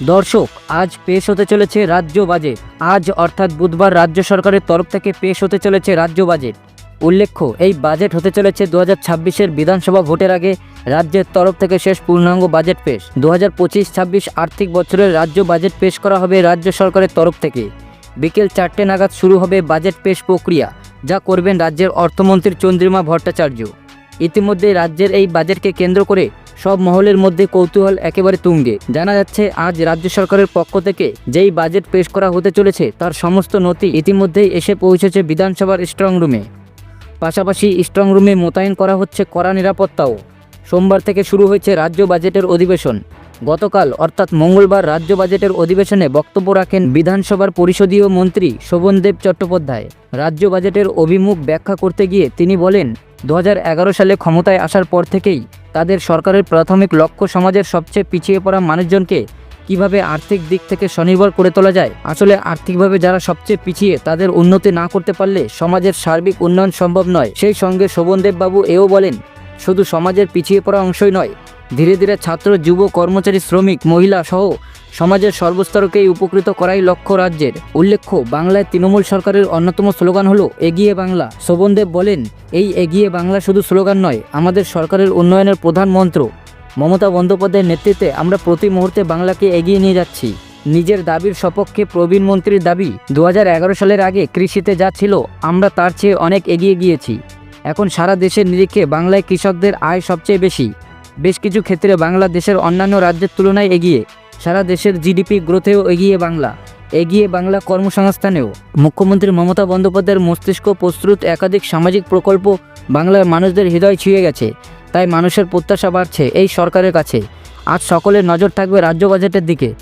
দর্শক, আজ পেশ হতে চলেছে রাজ্য বাজেট। আজ অর্থাৎ বুধবার রাজ্য সরকারের তরফ থেকে পেশ হতে চলেছে রাজ্য বাজেট। উল্লেখ্য, এই বাজেট হতে চলেছে দু হাজার বিধানসভা ভোটের আগে। রাজ্যের তরফ থেকে শেষ পূর্ণাঙ্গ বাজেট পেশ। দু হাজার আর্থিক বছরের রাজ্য বাজেট পেশ করা হবে রাজ্য সরকারের তরফ থেকে। বিকেল চারটে নাগাদ শুরু হবে বাজেট পেশ প্রক্রিয়া, যা করবেন রাজ্যের অর্থমন্ত্রী চন্দ্রিমা ভট্টাচার্য। ইতিমধ্যে রাজ্যের এই বাজেটকে কেন্দ্র করে সব মহলের মধ্যে কৌতূহল একেবারে তুঙ্গে। জানা যাচ্ছে, আজ রাজ্য সরকারের পক্ষ থেকে যেই বাজেট পেশ করা হতে চলেছে, তার সমস্ত নথি ইতিমধ্যেই এসে পৌঁছেছে বিধানসভার স্ট্রং রুমে পাশাপাশি স্ট্রং রুমে মোতায়েন করা হচ্ছে কড়া নিরাপত্তাও। সোমবার থেকে শুরু হয়েছে রাজ্য বাজেটের অধিবেশন। গতকাল, অর্থাৎ মঙ্গলবার, রাজ্য বাজেটের অধিবেশনে বক্তব্য রাখেন বিধানসভার পরিষদীয় মন্ত্রী শোভনদেব চট্টোপাধ্যায়। রাজ্য বাজেটের অভিমুখ ব্যাখ্যা করতে গিয়ে তিনি বলেন, দু হাজার এগারো সালে ক্ষমতায় আসার পর থেকেই তাদের সরকারের প্রাথমিক লক্ষ্য সমাজের সবচেয়ে পিছিয়ে পড়া মানুষজনকে কীভাবে আর্থিক দিক থেকে স্বনির্ভর করে তোলা যায়? আসলে আর্থিকভাবে যারা সবচেয়ে পিছিয়ে, তাদের উন্নতি না করতে পারলে সমাজের সার্বিক উন্নয়ন সম্ভব নয়। সেই সঙ্গে শোভনদেব বাবু এও বলেন, শুধু সমাজের পিছিয়ে পড়া অংশই নয় ধীরে ধীরে ছাত্র, যুব, কর্মচারী, শ্রমিক, মহিলা সহ সমাজের সর্বস্তরকেই উপকৃত করাই লক্ষ্য রাজ্যের। উল্লেখ্য, বাংলায় তৃণমূল সরকারের অন্যতম স্লোগান হলো এগিয়ে বাংলা। শোভনদেব বলেন, এই এগিয়ে বাংলা শুধু স্লোগান নয়, আমাদের সরকারের উন্নয়নের প্রধান মন্ত্র। মমতা বন্দ্যোপাধ্যায়ের নেতৃত্বে আমরা প্রতি মুহূর্তে বাংলাকে এগিয়ে নিয়ে যাচ্ছি। নিজের দাবির সপক্ষে প্রবীণ মন্ত্রীর দাবি দু হাজার এগারো সালের আগে কৃষিতে যা ছিল, আমরা তার চেয়ে অনেক এগিয়ে গিয়েছি। এখন সারা দেশের নিরিখে বাংলায় কৃষকদের আয় সবচেয়ে বেশি। বেশ কিছু ক্ষেত্রে বাংলাদেশের অন্যান্য রাজ্যের তুলনায় এগিয়ে। সারা দেশের জিডিপি গ্রোথেও এগিয়ে বাংলা। এগিয়ে বাংলা কর্মসংস্থানেও। মুখ্যমন্ত্রী মমতা বন্দ্যোপাধ্যায়ের মস্তিষ্ক প্রস্তুত একাধিক সামাজিক প্রকল্প বাংলার মানুষদের হৃদয় ছুঁয়ে গেছে। তাই মানুষের প্রত্যাশা বাড়ছে এই সরকারের কাছে। আজ সকলের নজর থাকবে রাজ্য বাজেটের দিকে।